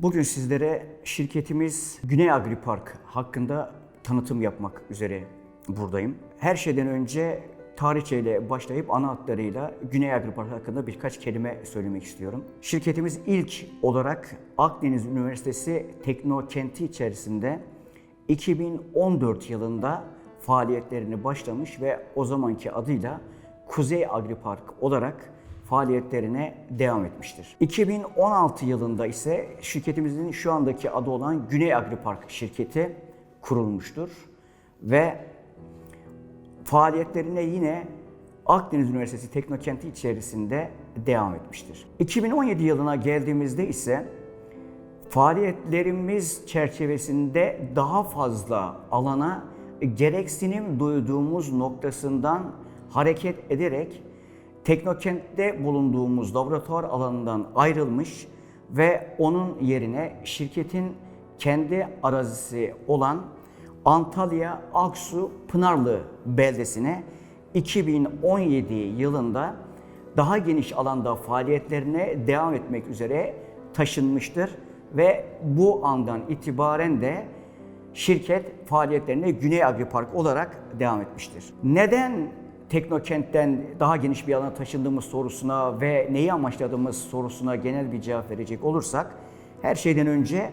Bugün sizlere şirketimiz Güney Agripark hakkında tanıtım yapmak üzere buradayım. Her şeyden önce tarihçeyle başlayıp ana hatlarıyla Güney Agripark hakkında birkaç kelime söylemek istiyorum. Şirketimiz ilk olarak Akdeniz Üniversitesi Teknokenti içerisinde 2014 yılında faaliyetlerini başlamış ve o zamanki adıyla Kuzey Agripark olarak faaliyetlerine devam etmiştir. 2016 yılında ise şirketimizin şu andaki adı olan Güney Agripark şirketi kurulmuştur ve faaliyetlerine yine Akdeniz Üniversitesi Teknokenti içerisinde devam etmiştir. 2017 yılına geldiğimizde ise faaliyetlerimiz çerçevesinde daha fazla alana gereksinim duyduğumuz noktasından hareket ederek Teknokent'te bulunduğumuz laboratuvar alanından ayrılmış ve onun yerine şirketin kendi arazisi olan Antalya Aksu Pınarlı beldesine 2017 yılında daha geniş alanda faaliyetlerine devam etmek üzere taşınmıştır ve bu andan itibaren de şirket faaliyetlerine Güney Agripark olarak devam etmiştir. Neden Teknokent'ten daha geniş bir alana taşındığımız sorusuna ve neyi amaçladığımız sorusuna genel bir cevap verecek olursak, her şeyden önce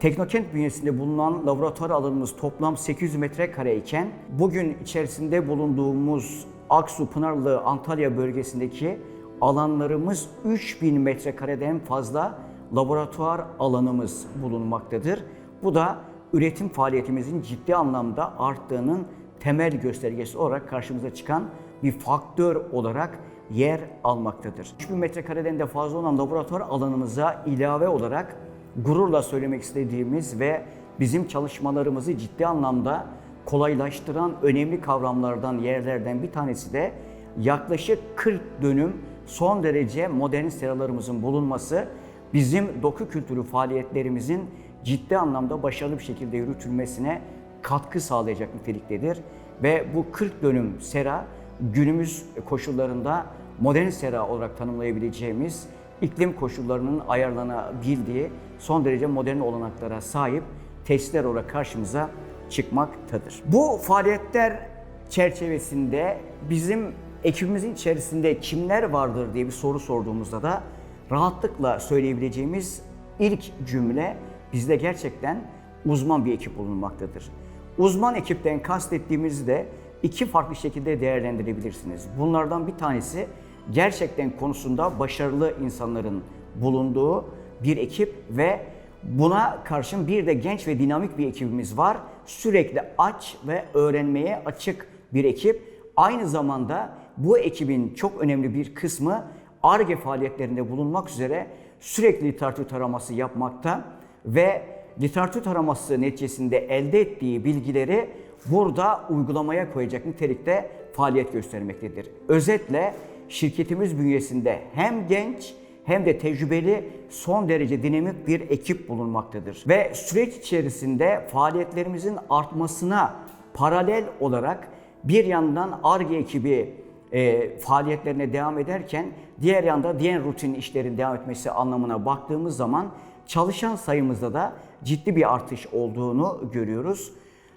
Teknokent bünyesinde bulunan laboratuvar alanımız toplam 800 metrekare iken bugün içerisinde bulunduğumuz Aksu, Pınarlı, Antalya bölgesindeki alanlarımız 3000 metrekareden fazla laboratuvar alanımız bulunmaktadır. Bu da üretim faaliyetimizin ciddi anlamda arttığının temel göstergesi olarak karşımıza çıkan bir faktör olarak yer almaktadır. 3000 metrekareden de fazla olan laboratuvar alanımıza ilave olarak gururla söylemek istediğimiz ve bizim çalışmalarımızı ciddi anlamda kolaylaştıran önemli kavramlardan, yerlerden bir tanesi de yaklaşık 40 dönüm son derece modern seralarımızın bulunması bizim doku kültürü faaliyetlerimizin ciddi anlamda başarılı bir şekilde yürütülmesine katkı sağlayacak niteliktedir. Ve bu 40 dönüm sera günümüz koşullarında modern sera olarak tanımlayabileceğimiz iklim koşullarının ayarlanabildiği son derece modern olanaklara sahip tesisler olarak karşımıza çıkmaktadır. Bu faaliyetler çerçevesinde bizim ekibimizin içerisinde kimler vardır diye bir soru sorduğumuzda da rahatlıkla söyleyebileceğimiz ilk cümle bizde gerçekten uzman bir ekip bulunmaktadır. Uzman ekipten kastettiğimizi de iki farklı şekilde değerlendirebilirsiniz. Bunlardan bir tanesi gerçekten konusunda başarılı insanların bulunduğu bir ekip ve buna karşın bir de genç ve dinamik bir ekibimiz var. Sürekli aç ve öğrenmeye açık bir ekip. Aynı zamanda bu ekibin çok önemli bir kısmı ARGE faaliyetlerinde bulunmak üzere sürekli literatür taraması yapmakta ve literatür taraması neticesinde elde ettiği bilgileri burada uygulamaya koyacak nitelikte faaliyet göstermektedir. Özetle şirketimiz bünyesinde hem genç hem de tecrübeli son derece dinamik bir ekip bulunmaktadır. Ve süreç içerisinde faaliyetlerimizin artmasına paralel olarak bir yandan ARGE ekibi e, faaliyetlerine devam ederken diğer yanda diğer rutin işlerin devam etmesi anlamına baktığımız zaman çalışan sayımızda da ciddi bir artış olduğunu görüyoruz.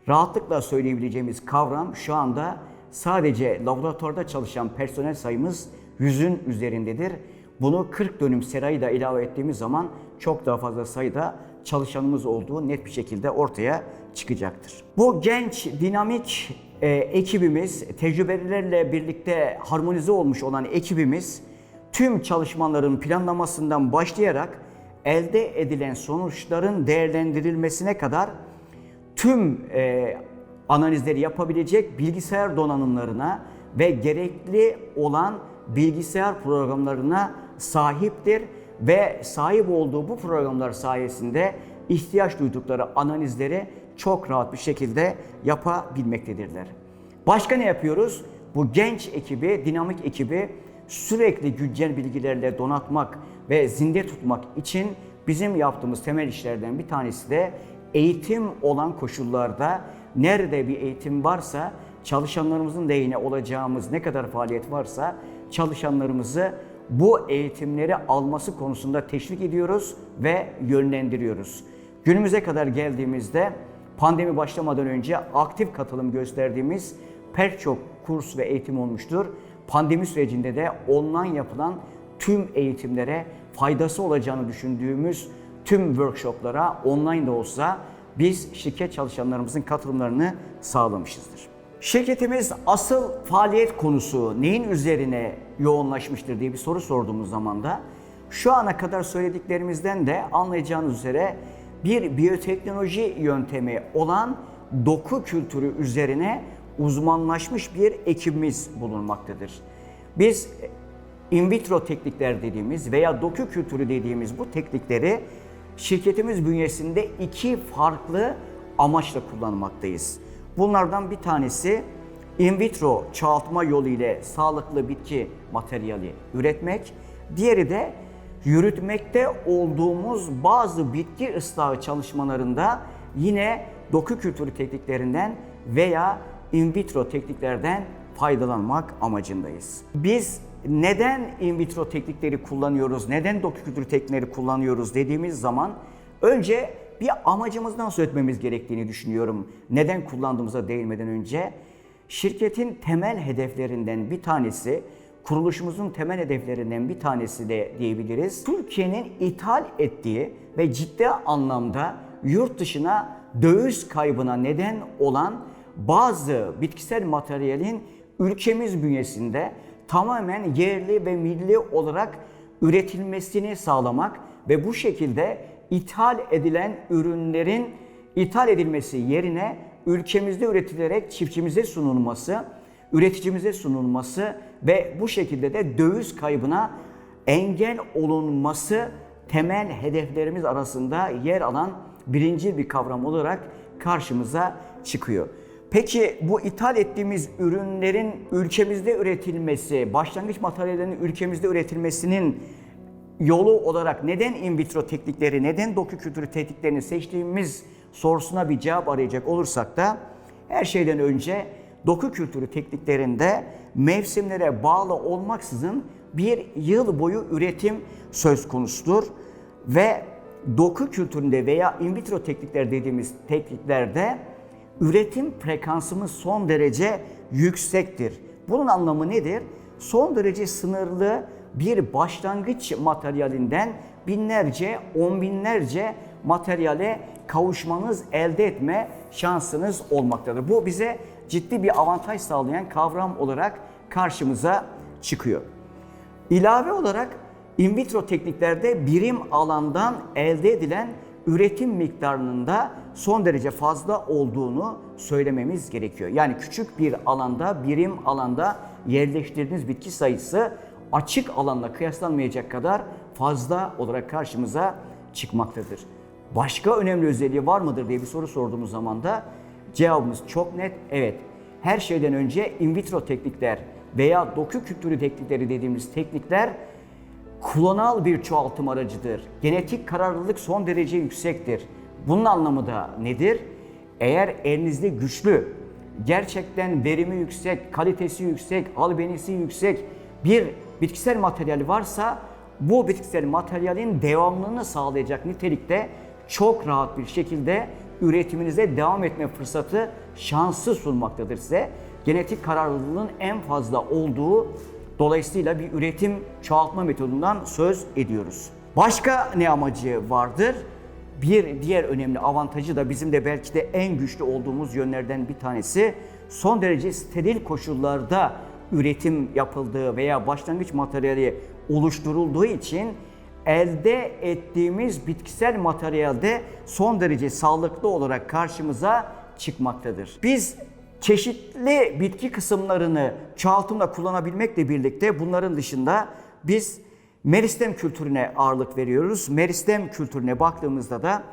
Rahatlıkla söyleyebileceğimiz kavram şu anda sadece laboratuvarda çalışan personel sayımız yüzün üzerindedir. Bunu 40 dönüm serayı da ilave ettiğimiz zaman çok daha fazla sayıda çalışanımız olduğu net bir şekilde ortaya çıkacaktır. Bu genç, dinamik e, ekibimiz, tecrübelilerle birlikte harmonize olmuş olan ekibimiz tüm çalışmaların planlamasından başlayarak elde edilen sonuçların değerlendirilmesine kadar tüm e, analizleri yapabilecek bilgisayar donanımlarına ve gerekli olan bilgisayar programlarına sahiptir ve sahip olduğu bu programlar sayesinde ihtiyaç duydukları analizleri çok rahat bir şekilde yapabilmektedirler. Başka ne yapıyoruz? Bu genç ekibi, dinamik ekibi sürekli güncel bilgilerle donatmak ve zinde tutmak için bizim yaptığımız temel işlerden bir tanesi de eğitim olan koşullarda nerede bir eğitim varsa çalışanlarımızın lehine olacağımız ne kadar faaliyet varsa çalışanlarımızı bu eğitimleri alması konusunda teşvik ediyoruz ve yönlendiriyoruz. Günümüze kadar geldiğimizde pandemi başlamadan önce aktif katılım gösterdiğimiz pek çok kurs ve eğitim olmuştur. Pandemi sürecinde de online yapılan tüm eğitimlere faydası olacağını düşündüğümüz tüm workshoplara online de olsa biz şirket çalışanlarımızın katılımlarını sağlamışızdır. Şirketimiz asıl faaliyet konusu neyin üzerine yoğunlaşmıştır diye bir soru sorduğumuz zaman da şu ana kadar söylediklerimizden de anlayacağınız üzere bir biyoteknoloji yöntemi olan doku kültürü üzerine uzmanlaşmış bir ekibimiz bulunmaktadır. Biz in vitro teknikler dediğimiz veya doku kültürü dediğimiz bu teknikleri şirketimiz bünyesinde iki farklı amaçla kullanmaktayız. Bunlardan bir tanesi in vitro çoğaltma yolu ile sağlıklı bitki materyali üretmek. Diğeri de yürütmekte olduğumuz bazı bitki ıslahı çalışmalarında yine doku kültürü tekniklerinden veya in vitro tekniklerden faydalanmak amacındayız. Biz neden in vitro teknikleri kullanıyoruz, neden doku kültürü teknikleri kullanıyoruz dediğimiz zaman önce bir amacımızdan söz etmemiz gerektiğini düşünüyorum. Neden kullandığımıza değinmeden önce şirketin temel hedeflerinden bir tanesi kuruluşumuzun temel hedeflerinden bir tanesi de diyebiliriz. Türkiye'nin ithal ettiği ve ciddi anlamda yurt dışına döviz kaybına neden olan bazı bitkisel materyalin ülkemiz bünyesinde tamamen yerli ve milli olarak üretilmesini sağlamak ve bu şekilde ithal edilen ürünlerin ithal edilmesi yerine ülkemizde üretilerek çiftçimize sunulması, üreticimize sunulması ve bu şekilde de döviz kaybına engel olunması temel hedeflerimiz arasında yer alan birinci bir kavram olarak karşımıza çıkıyor. Peki bu ithal ettiğimiz ürünlerin ülkemizde üretilmesi, başlangıç materyallerinin ülkemizde üretilmesinin yolu olarak neden in vitro teknikleri, neden doku kültürü tekniklerini seçtiğimiz sorusuna bir cevap arayacak olursak da her şeyden önce doku kültürü tekniklerinde mevsimlere bağlı olmaksızın bir yıl boyu üretim söz konusudur ve doku kültüründe veya in vitro teknikler dediğimiz tekniklerde üretim frekansımız son derece yüksektir. Bunun anlamı nedir? Son derece sınırlı bir başlangıç materyalinden binlerce, on binlerce materyale kavuşmanız, elde etme şansınız olmaktadır. Bu bize ciddi bir avantaj sağlayan kavram olarak karşımıza çıkıyor. İlave olarak in vitro tekniklerde birim alandan elde edilen üretim miktarının da son derece fazla olduğunu söylememiz gerekiyor. Yani küçük bir alanda, birim alanda yerleştirdiğiniz bitki sayısı açık alanla kıyaslanmayacak kadar fazla olarak karşımıza çıkmaktadır. Başka önemli özelliği var mıdır diye bir soru sorduğumuz zaman da cevabımız çok net evet. Her şeyden önce in vitro teknikler veya doku kültürü teknikleri dediğimiz teknikler klonal bir çoğaltım aracıdır. Genetik kararlılık son derece yüksektir. Bunun anlamı da nedir? Eğer elinizde güçlü, gerçekten verimi yüksek, kalitesi yüksek, albenisi yüksek bir bitkisel materyal varsa bu bitkisel materyalin devamlılığını sağlayacak nitelikte çok rahat bir şekilde üretiminize devam etme fırsatı, şansı sunmaktadır size. Genetik kararlılığın en fazla olduğu dolayısıyla bir üretim çoğaltma metodundan söz ediyoruz. Başka ne amacı vardır? Bir diğer önemli avantajı da bizim de belki de en güçlü olduğumuz yönlerden bir tanesi son derece steril koşullarda üretim yapıldığı veya başlangıç materyali oluşturulduğu için elde ettiğimiz bitkisel materyalde son derece sağlıklı olarak karşımıza çıkmaktadır. Biz çeşitli bitki kısımlarını çoğaltımla kullanabilmekle birlikte bunların dışında biz meristem kültürüne ağırlık veriyoruz. Meristem kültürüne baktığımızda da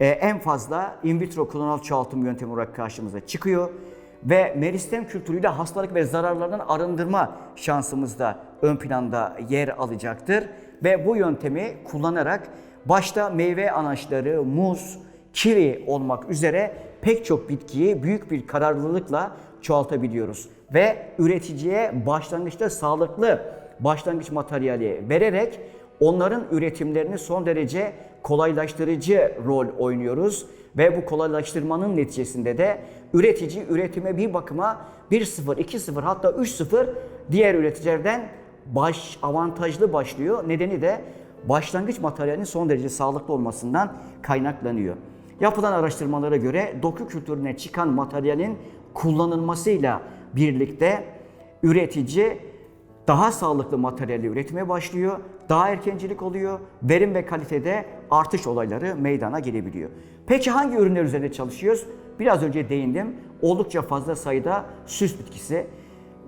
e, en fazla in vitro klonal çoğaltım yöntemi olarak karşımıza çıkıyor ve meristem kültürüyle hastalık ve zararlardan arındırma şansımız da ön planda yer alacaktır. Ve bu yöntemi kullanarak başta meyve anaçları, muz, kivi olmak üzere pek çok bitkiyi büyük bir kararlılıkla çoğaltabiliyoruz. Ve üreticiye başlangıçta sağlıklı başlangıç materyali vererek onların üretimlerini son derece kolaylaştırıcı rol oynuyoruz ve bu kolaylaştırmanın neticesinde de üretici üretime bir bakıma 1-0, 2-0 hatta 3-0 diğer üreticilerden baş avantajlı başlıyor. Nedeni de başlangıç materyalinin son derece sağlıklı olmasından kaynaklanıyor. Yapılan araştırmalara göre doku kültürüne çıkan materyalin kullanılmasıyla birlikte üretici daha sağlıklı materyali üretmeye başlıyor, daha erkencilik oluyor, verim ve kalitede artış olayları meydana gelebiliyor. Peki hangi ürünler üzerinde çalışıyoruz? Biraz önce değindim. Oldukça fazla sayıda süs bitkisi.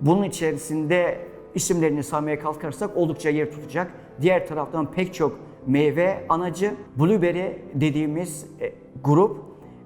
Bunun içerisinde isimlerini saymaya kalkarsak oldukça yer tutacak. Diğer taraftan pek çok meyve anacı, blueberry dediğimiz e, grup,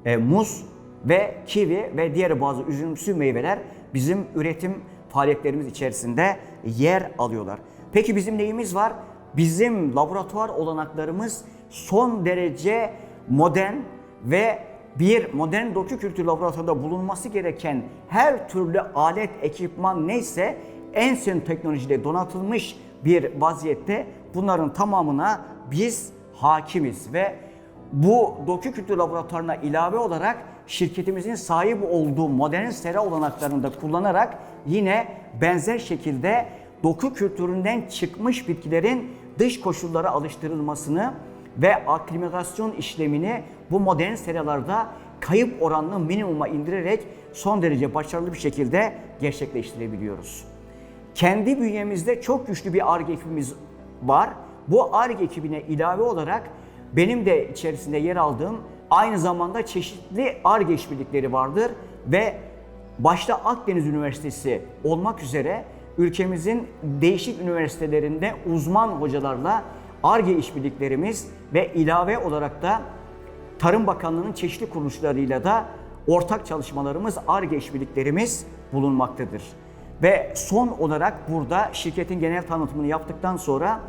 e, muz ve kivi ve diğer bazı üzümsü meyveler bizim üretim faaliyetlerimiz içerisinde yer alıyorlar. Peki bizim neyimiz var? Bizim laboratuvar olanaklarımız son derece modern ve bir modern doku kültür laboratuvarında bulunması gereken her türlü alet, ekipman neyse en son teknolojide donatılmış bir vaziyette bunların tamamına biz hakimiz ve bu doku kültür laboratuvarına ilave olarak şirketimizin sahip olduğu modern sera olanaklarını da kullanarak yine benzer şekilde doku kültüründen çıkmış bitkilerin dış koşullara alıştırılmasını ve aklimatasyon işlemini bu modern seralarda kayıp oranını minimuma indirerek son derece başarılı bir şekilde gerçekleştirebiliyoruz. Kendi bünyemizde çok güçlü bir ARGE ekibimiz var. Bu ARGE ekibine ilave olarak benim de içerisinde yer aldığım aynı zamanda çeşitli ARGE işbirlikleri vardır ve başta Akdeniz Üniversitesi olmak üzere ülkemizin değişik üniversitelerinde uzman hocalarla ARGE işbirliklerimiz ve ilave olarak da Tarım Bakanlığı'nın çeşitli kuruluşlarıyla da ortak çalışmalarımız, ARGE işbirliklerimiz bulunmaktadır. Ve son olarak burada şirketin genel tanıtımını yaptıktan sonra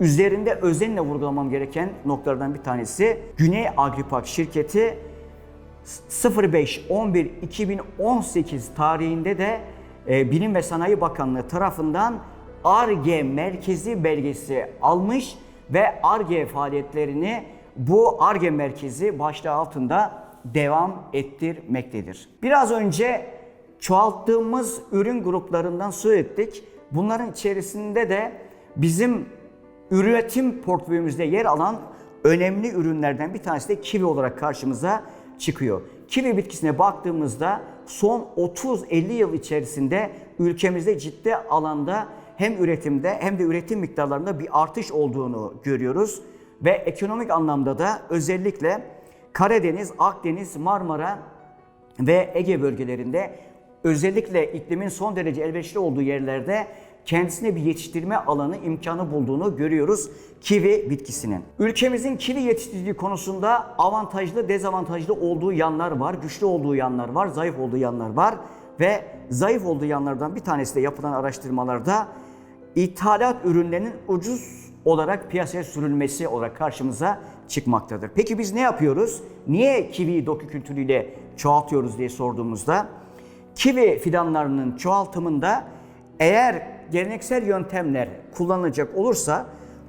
üzerinde özenle vurgulamam gereken noktalardan bir tanesi Güney Agripak şirketi 05-11-2018 tarihinde de e, Bilim ve Sanayi Bakanlığı tarafından ARGE merkezi belgesi almış ve ARGE faaliyetlerini bu ARGE merkezi başlığı altında devam ettirmektedir. Biraz önce çoğalttığımız ürün gruplarından söz ettik. Bunların içerisinde de bizim üretim portföyümüzde yer alan önemli ürünlerden bir tanesi de kivi olarak karşımıza çıkıyor. Kivi bitkisine baktığımızda son 30-50 yıl içerisinde ülkemizde ciddi alanda hem üretimde hem de üretim miktarlarında bir artış olduğunu görüyoruz. Ve ekonomik anlamda da özellikle Karadeniz, Akdeniz, Marmara ve Ege bölgelerinde özellikle iklimin son derece elverişli olduğu yerlerde kendisine bir yetiştirme alanı imkanı bulduğunu görüyoruz kivi bitkisinin. Ülkemizin kivi yetiştiriciliği konusunda avantajlı, dezavantajlı olduğu yanlar var, güçlü olduğu yanlar var, zayıf olduğu yanlar var ve zayıf olduğu yanlardan bir tanesi de yapılan araştırmalarda ithalat ürünlerinin ucuz olarak piyasaya sürülmesi olarak karşımıza çıkmaktadır. Peki biz ne yapıyoruz? Niye kivi doku kültürüyle çoğaltıyoruz diye sorduğumuzda kivi fidanlarının çoğaltımında eğer geleneksel yöntemler kullanılacak olursa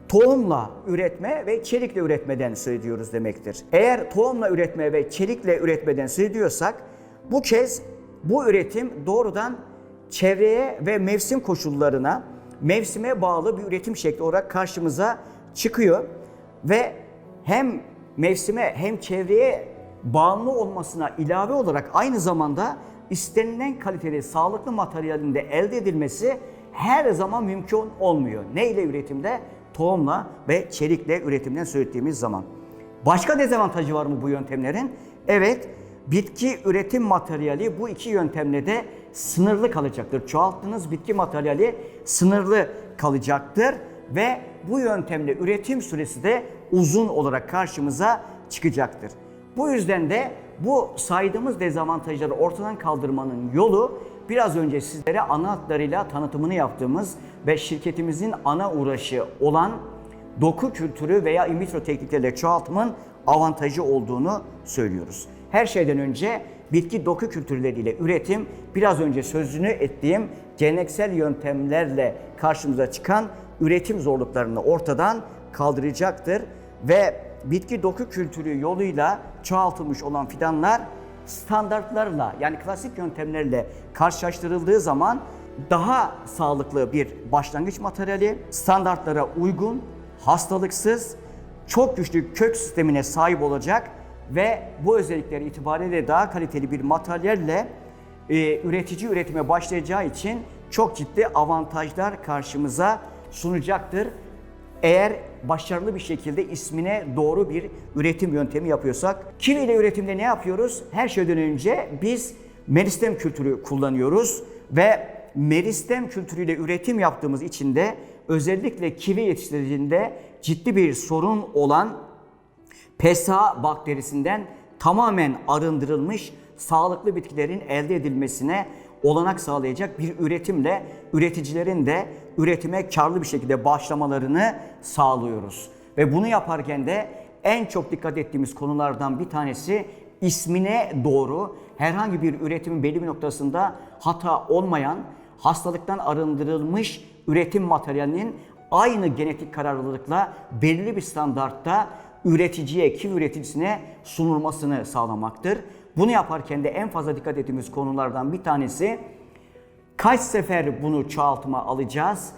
tohumla üretme ve çelikle üretmeden söz ediyoruz demektir. Eğer tohumla üretme ve çelikle üretmeden söz ediyorsak bu kez bu üretim doğrudan çevreye ve mevsim koşullarına, mevsime bağlı bir üretim şekli olarak karşımıza çıkıyor ve hem mevsime hem çevreye bağımlı olmasına ilave olarak aynı zamanda istenilen kaliteli sağlıklı materyalin de elde edilmesi her zaman mümkün olmuyor. Ne ile üretimde? Tohumla ve çelikle üretimden söylediğimiz zaman. Başka dezavantajı var mı bu yöntemlerin? Evet, bitki üretim materyali bu iki yöntemle de sınırlı kalacaktır. Çoğalttığınız bitki materyali sınırlı kalacaktır ve bu yöntemle üretim süresi de uzun olarak karşımıza çıkacaktır. Bu yüzden de bu saydığımız dezavantajları ortadan kaldırmanın yolu biraz önce sizlere ana hatlarıyla tanıtımını yaptığımız ve şirketimizin ana uğraşı olan doku kültürü veya in vitro teknikleriyle çoğaltımın avantajı olduğunu söylüyoruz. Her şeyden önce bitki doku kültürleriyle üretim biraz önce sözünü ettiğim geleneksel yöntemlerle karşımıza çıkan üretim zorluklarını ortadan kaldıracaktır ve bitki doku kültürü yoluyla çoğaltılmış olan fidanlar standartlarla yani klasik yöntemlerle karşılaştırıldığı zaman daha sağlıklı bir başlangıç materyali, standartlara uygun, hastalıksız, çok güçlü kök sistemine sahip olacak ve bu özellikleri itibariyle daha kaliteli bir materyalle e, üretici üretime başlayacağı için çok ciddi avantajlar karşımıza sunacaktır. Eğer başarılı bir şekilde ismine doğru bir üretim yöntemi yapıyorsak. Kivi ile üretimde ne yapıyoruz? Her şeyden önce biz meristem kültürü kullanıyoruz ve meristem kültürüyle üretim yaptığımız için de özellikle kivi yetiştiricinde ciddi bir sorun olan PSA bakterisinden tamamen arındırılmış sağlıklı bitkilerin elde edilmesine olanak sağlayacak bir üretimle üreticilerin de üretime karlı bir şekilde başlamalarını sağlıyoruz. Ve bunu yaparken de en çok dikkat ettiğimiz konulardan bir tanesi ismine doğru herhangi bir üretimin belli bir noktasında hata olmayan hastalıktan arındırılmış üretim materyalinin aynı genetik kararlılıkla belirli bir standartta üreticiye, kiv üreticisine sunulmasını sağlamaktır. Bunu yaparken de en fazla dikkat ettiğimiz konulardan bir tanesi kaç sefer bunu çoğaltıma alacağız?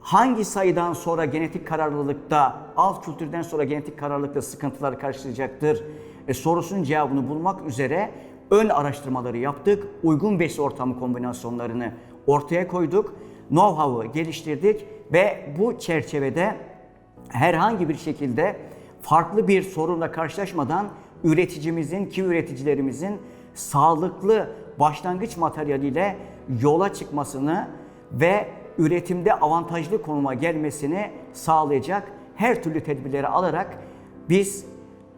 Hangi sayıdan sonra genetik kararlılıkta, alt kültürden sonra genetik kararlılıkta sıkıntılar karşılayacaktır? E, sorusunun cevabını bulmak üzere ön araştırmaları yaptık. Uygun besi ortamı kombinasyonlarını ortaya koyduk. Know-how'ı geliştirdik ve bu çerçevede herhangi bir şekilde farklı bir sorunla karşılaşmadan üreticimizin ki üreticilerimizin sağlıklı başlangıç materyaliyle yola çıkmasını ve üretimde avantajlı konuma gelmesini sağlayacak her türlü tedbirleri alarak biz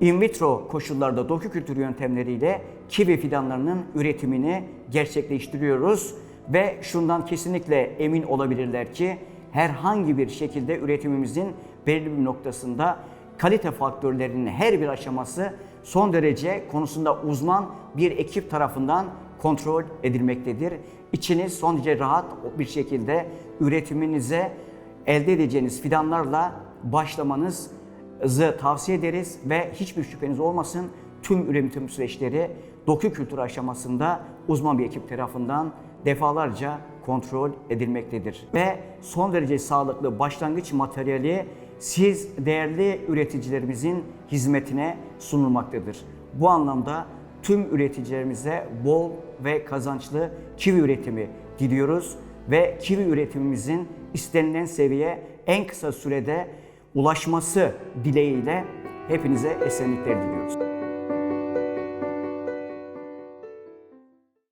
in vitro koşullarda doku kültürü yöntemleriyle kivi fidanlarının üretimini gerçekleştiriyoruz. Ve şundan kesinlikle emin olabilirler ki herhangi bir şekilde üretimimizin belirli bir noktasında kalite faktörlerinin her bir aşaması son derece konusunda uzman bir ekip tarafından kontrol edilmektedir. İçiniz son derece rahat bir şekilde üretiminize elde edeceğiniz fidanlarla başlamanızı tavsiye ederiz ve hiçbir şüpheniz olmasın tüm üretim süreçleri doku kültürü aşamasında uzman bir ekip tarafından defalarca kontrol edilmektedir. Ve son derece sağlıklı başlangıç materyali siz değerli üreticilerimizin hizmetine sunulmaktadır. Bu anlamda tüm üreticilerimize bol ve kazançlı kivi üretimi diliyoruz ve kivi üretimimizin istenilen seviyeye en kısa sürede ulaşması dileğiyle hepinize esenlikler diliyoruz.